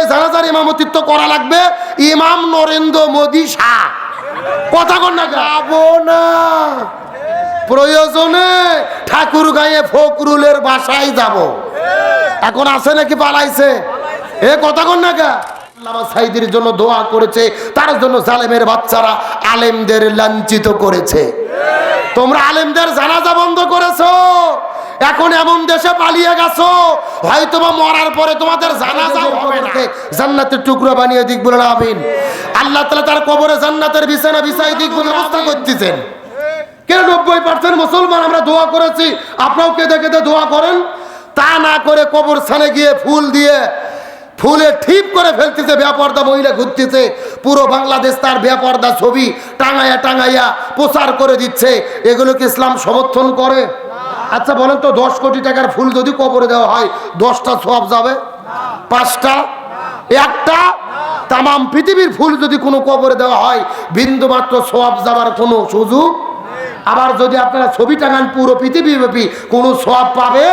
এই জানাজার ইমামতিত্ব করা লাগবে ইমাম নরেন্দ্র মোদী শাহ। কথা কন না যাব না। প্রয়োজনে ঠাকুর গায়ে ফকরুলের বাসায় যাব। এখন আছে নাকি পালাইছে? এ কথা কন না গা আল্লামা সাইদির জন্য দোয়া করেছে তার জন্য জালেমের বাচ্চারা আলেমদের লাঞ্ছিত করেছে। তোমরা আলেমদের জানাজা বন্ধ করেছ। এখন এমন দেশে পালিয়ে গেছো হয়তো বা মরার পরে তোমাদের জানাজা হবে না। জান্নাতের টুকরো বানিয়ে দিক বলে আমিন। আল্লাহ তাআলা তার কবরে জান্নাতের বিছানা বিছাই দিক বলে ব্যবস্থা করতেছেন। কেন নব্বই পার্সেন্ট মুসলমান আমরা দোয়া করেছি? আপনাও কেঁদে কেঁদে দোয়া করেন। তা না করে কবর স্থানে গিয়ে ফুল দিয়ে ফুলে ঠিক করে ফেলতেছে ব্যাপারদা মহিলা ঘুরতেছে। পুরো বাংলাদেশ তার ব্যাপারদা ছবি টাঙাইয়া টাঙাইয়া প্রচার করে দিচ্ছে। এগুলো কি ইসলাম সমর্থন করে। আচ্ছা বলেন তো, দশ কোটি টাকার ফুল যদি কবরে দেওয়া হয়, দশটা সব যাবে? পাঁচটা? একটা? তামাম পৃথিবীর ফুল যদি কোনো কবরে দেওয়া হয় বিন্দু সব যাবার কোনো সুযোগ? আবার যদি আপনারা ছবি টাঙান পুরো পৃথিবীব্যাপী, কোনো সব পাবে?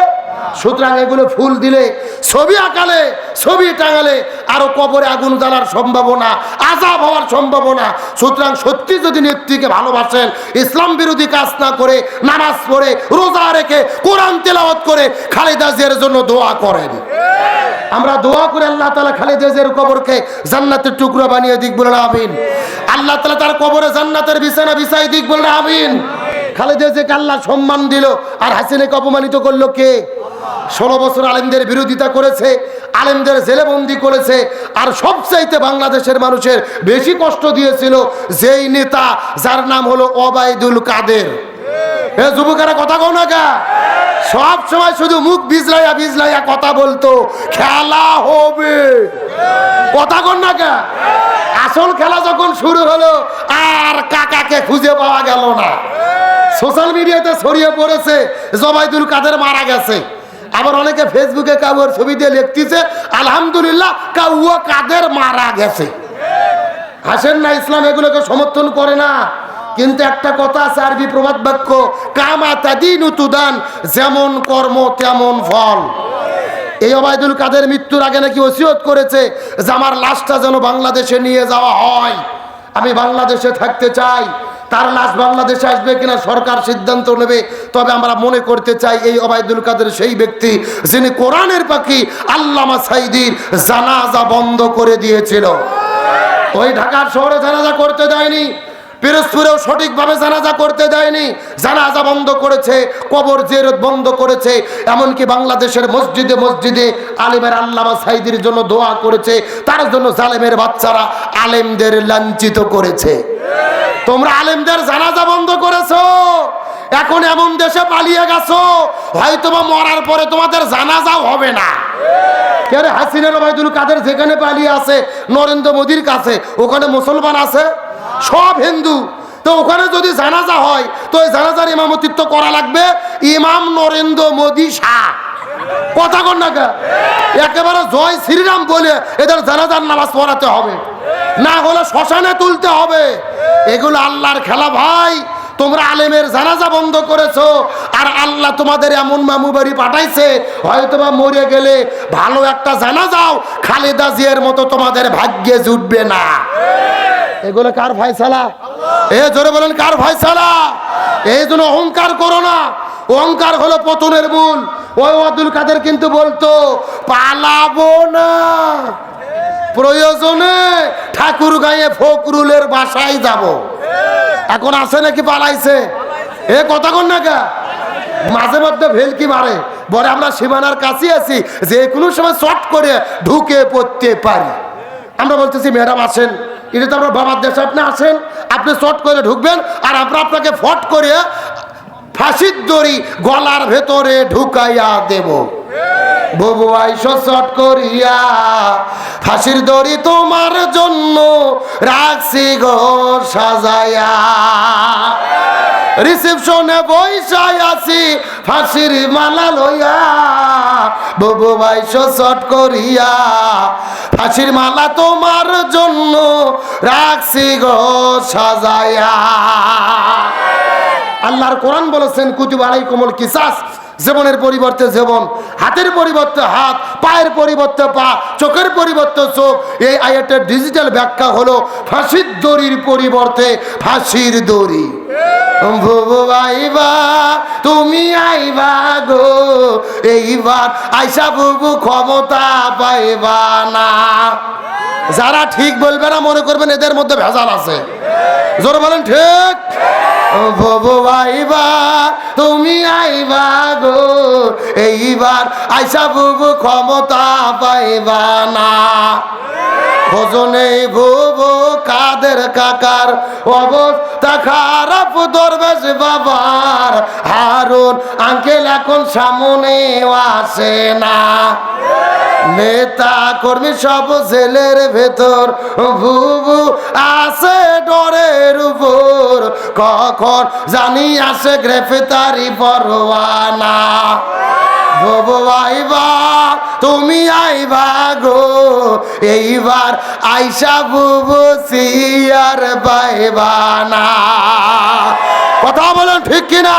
সুতরাং এগুলো ফুল দিলে, ছবি আঁকালে, ছবি টাঙালে আরও কবরে আগুন জ্বালার সম্ভাবনা, আজাব হওয়ার সম্ভাবনা। সুতরাং সত্যি যদি নেত্রীকে ভালোবাসেন, ইসলাম বিরোধী কাজ না করে নামাজ পড়ে, রোজা রেখে কোরআন তেলাওয়াত করে খালেদা জিয়ার জন্য দোয়া করেন। আমরা দোয়া করে আল্লাহ তালা খালেদা জিয়ার কবরকে জান্নাতের টুকরো বানিয়ে দিক বলে আমিন। আল্লাহ তালা তার কবরে জান্নাতের বিছানা বিছাই দিক বলে আমিন। খালেদা জিয়াকে আল্লাহ সম্মান দিল, আর হাসিনাকে অপমানিত করল কে? ষোলো বছর আলেমদের বিরোধিতা করেছে, আলেমদের জেলেবন্দি করেছে, আর সবচাইতে বাংলাদেশের মানুষের বেশি কষ্ট দিয়েছিল যেই নেতা, যার নাম হলো ওবায়দুল কাদের। যুবকেরা কথা না সব সময় শুধু মুখ বিজলাইয়া বিজলাইয়া কথা বলতো, খেলা হবে। কথা কন না আসল খেলা যখন শুরু হলো, আর কাকাকে খুঁজে পাওয়া গেল না। সোশ্যাল মিডিয়াতে ছড়িয়ে পড়েছে জবাইদুল কাদের মারা গেছে। আবার অনেকে ফেসবুকে কাউর ছবি দিয়ে লিখতেছে, আলহামদুলিল্লাহ কাউয়া কাদের মারা গেছে। হাসেন না, ইসলাম এগুলোকে সমর্থন করে না। কিন্তু একটা কথা আছে, আরবি প্রবাদ বাক্য, কামা তাদিন উতুদান যেমন কর্ম, তেমন ফল। এই অবায়দুল কাদের মৃত্যুর আগে নাকি ওসিয়ত করেছে যে, আমার লাশটা যেন বাংলাদেশে নিয়ে যাওয়া হয়। আমি বাংলাদেশে থাকতে চাই। তার লাশ বাংলাদেশে আসবে কিনা সরকার সিদ্ধান্ত নেবে। তবে আমরা মনে করতে চাই এই অবায়দুল কাদের সেই ব্যক্তি যিনি কোরআনের পাখি আল্লামা সাইদির জানাজা বন্ধ করে দিয়েছিল। ওই ঢাকার শহরে জানাজা করতে দেয়নি, পিরোজপুরেও সঠিকভাবে জানাজা করতে দেয়নি, জানাজা বন্ধ করেছে, কবর জেরত বন্ধ করেছে, এমনকি বাংলাদেশের মসজিদে মসজিদে আলিমের আল্লামা সাইদির জন্য দোয়া করেছে, তার জন্য জালেমের বাচ্চারা আলেমদের লাঞ্ছিত করেছে। তোমরা আলেমদের জানাজা বন্ধ করেছ? এখন এমন দেশে পালিয়ে গেছো, হয়তোবা মরার পরে তোমাদের জানাজাও হবে না। কে রে হাসিনা ওবায়দুল কাদের যেখানে পালিয়ে আছে, নরেন্দ্র মোদীর কাছে, ওখানে মুসলমান আছে? সব হিন্দু। তো ওখানে যদি জানাজা হয়, তো ওই জানাজার ইমামতিত্ব করা লাগবে। ইমাম নরেন্দ্র মোদী শাহ। কথা কন না? একেবারে জয় শ্রীরাম বলে এদের জানাজার নামাজ পড়াতে হবে। না হলে শ্মশানে তুলতে হবে। এগুলো আল্লাহর খেলা ভাই। তোমরা আলেমের জানাজা বন্ধ করেছ, আর আল্লাহ তোমাদের এমন মামু বাড়ি পাঠাইছে, হয়তো বা মরে গেলে ভালো একটা জানাজাও খালেদা জিয়ার মতো তোমাদের ভাগ্যে জুটবে না। এগুলো কার ফয়সালা? এ জোরে বলেন, কার ফয়সালা? এই জন্য অহংকার করো না। অহংকার হলো পতনের মূল। ওই আব্দুল কাদের কিন্তু বলতো, পালাবো না। প্রয়োজনে ঠাকুর গায়ে ফকরুলের বাসায় যাব। এখন আছে নাকি? পালাইছে। এ কথা কন না কা? মাঝে মধ্যে ভেলকি মারে। বলে, আমরা সীমানার কাছে আছি। যে কোনো সময় শর্ট করে ঢুকে পড়তে পারি। আমরা বলতেছি, ম্যাডাম, আসেন। এটা তো আমরা বাবার দেশে, আপনি আসেন। আপনি শর্ট করে ঢুকবেন আর আমরা আপনাকে ফট করে ফাঁসির দড়ি গলার ভেতরে ঢুকাইয়া দেব। ববু আইসো শট করিয়া, ফাঁসির দড়ি তোমার জন্য রাখছি গো সাজায়া। রিসেপশনে বৈশাই আছি, ফাঁসির মালা লইয়া। ববু বাইশো শট করিয়া, ফাঁসির মালা তোমার জন্য রাখছি গো সাজায়া। আল্লাহর কোরআন বলেছেন, কুতুব আলাইকুমুল কিসাস। জীবনের পরিবর্তে জীবন, হাতের পরিবর্তে হাত, পায়ের পরিবর্তে পা, চোখের পরিবর্তে চোখ, এই আয়াতের ডিজিটাল ব্যাখ্যা হলো ফাঁসির দড়ির পরিবর্তে ফাঁসির দড়ি। তুমি আইবা গো, এইবার আইসা বুবু ক্ষমতা পাইবা না। যারা ঠিক বলবে না, মনে করবেন এদের মধ্যে ভেজাল আছে। জোরে বলেন, ঠিক? বুবু আইবা, তুমি আইবা গো, এইবার আইসা বুবু ক্ষমতা পাইবা না। ভোজনে ভুবু কাদের কাকার অবস্থা খারাপ, দরবেশ বাবার হারুন, আঙ্কেল এখন সামনে আসে না। নেতা কর্মী সব জেলের ভেতর ভুবু আছে ডরের উপর। কখন জানি আসে গ্রেফতারি পরোয়ানা। ভবু আইবা, তুমি আইবা গো। এইবার আইসা বুবু সিয়ার পাইবা না কথা বলেন ঠিক কিনা?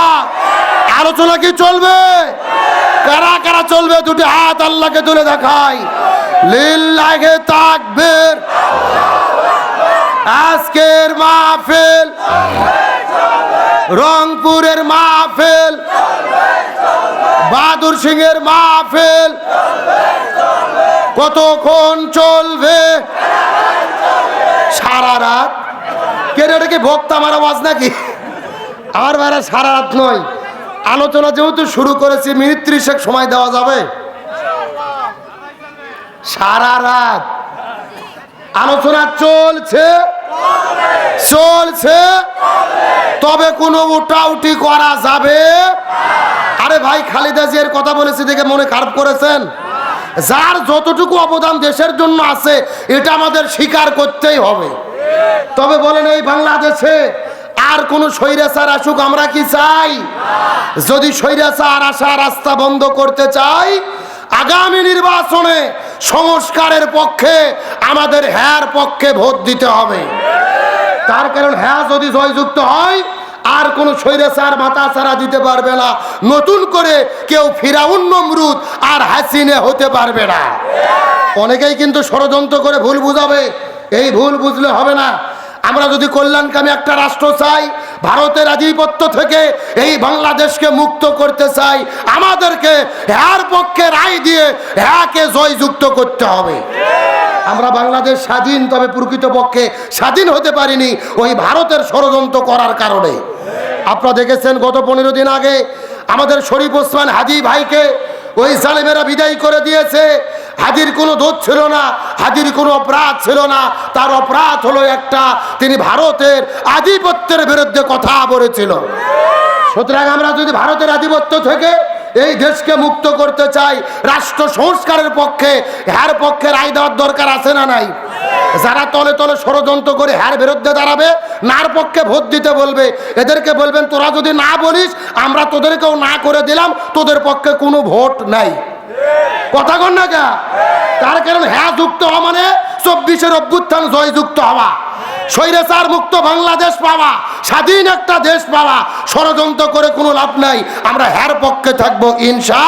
আলোচনা কি চলবে? কারা কারা চলবে? দুটি হাত আল্লাহকে তুলে দেখাই। লিল্লাহে তাকবীর। আজকের মাহফিল রংপুরের মাহফিল, বাহাদুর সিং এর মাহফিল। কতক্ষণ চলবে? সারা রাত। কেন এটা কি ভক্ত আমার আওয়াজ নাকি? আমার বাইরে সারা রাত নয়। আলোচনা যেহেতু শুরু করেছি, মিনিট ত্রিশেক সময় দেওয়া যাবে। সারা রাত। আলোচনা চলছে? চলছে। তবে কোনো উঠাউটি করা যাবে? আরে ভাই, খালিদা জিয়ার কথা বলেছি দেখে মনে খারাপ করেছেন? যার যতটুকু অবদান দেশের জন্য আছে, এটা আমাদের স্বীকার করতেই হবে। তবে বলেন, এই বাংলাদেশে আর কোন স্বৈরাচার আসুক, আমরা কি চাই? যদি স্বৈরাচার আসা রাস্তা বন্ধ করতে চাই, আগামী নির্বাচনে সংস্কারের পক্ষে আমাদের হ্যার পক্ষে ভোট দিতে হবে। তার কারণ হ্যাঁ যদি জয়যুক্ত হয়, আর কোন স্বৈরাচার মাথা ছাড়া দিতে পারবে না। নতুন করে কেউ ফিরাউন নমরুদ আর হাসিনে হতে পারবে না। অনেকেই কিন্তু ষড়যন্ত্র করে ভুল বুঝাবে। এই ভুল বুঝলে হবে না। আমরা যদি কল্যাণকামী একটা রাষ্ট্র চাই, ভারতের আধিপত্য থেকে এই বাংলাদেশকে মুক্ত করতে চাই, আমাদেরকে হ্যার পক্ষে রায় দিয়ে হ্যাঁকে জয়যুক্ত করতে হবে। আমরা বাংলাদেশ স্বাধীন, তবে প্রকৃতপক্ষে স্বাধীন হতে পারিনি ওই ভারতের ষড়যন্ত্র করার কারণে। আপনারা দেখেছেন গত পনেরো দিন আগে আমাদের শরীফ ওসমান হাজি ভাইকে ওই জালেমেরা বিদায় করে দিয়েছে। হাজির কোনো দোষ ছিল না, হাজির কোনো অপরাধ ছিল না। তার অপরাধ হলো একটা, তিনি ভারতের আধিপত্যের বিরুদ্ধে কথা বলেছিল। সুতরাং আমরা যদি ভারতের আধিপত্য থেকে এই দেশকে মুক্ত করতে চাই, রাষ্ট্র সংস্কারের পক্ষে হ্যার পক্ষে রায় দেওয়ার দরকার আছে না নাই? যারা তলে তলে ষড়যন্ত্র করে হ্যার বিরুদ্ধে দাঁড়াবে, নার পক্ষে ভোট দিতে বলবে, এদেরকে বলবেন, তোরা যদি না বলিস, আমরা তোদেরকেও না করে দিলাম, তোদের পক্ষে কোনো ভোট নাই। কথা কন না যা তার কারণ হ্যাঁ যুক্ত হওয়া মানে চব্বিশের অভ্যুত্থান জয়যুক্ত হওয়া। স্বৈরাচার মুক্ত বাংলাদেশ পাওয়া, স্বাধীন একটা দেশ পাওয়া, ষড়যন্ত্র করে কোনো লাভ নাই। আমরা হ্যার পক্ষে থাকব ইনসা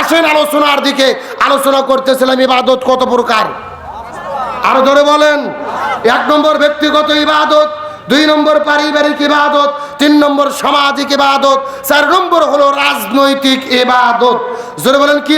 আসেন আলোচনার দিকে। আলোচনা করতেছিলাম ইবাদত কত প্রকার? আরও ধরে বলেন, এক নম্বর ব্যক্তিগত ইবাদত, দুই নম্বর পারিবারিক ইবাদত, তিন নম্বর সামাজিক ইবাদত, চার নম্বর হলো রাজনৈতিক ইবাদত। জোরে বলেন, কি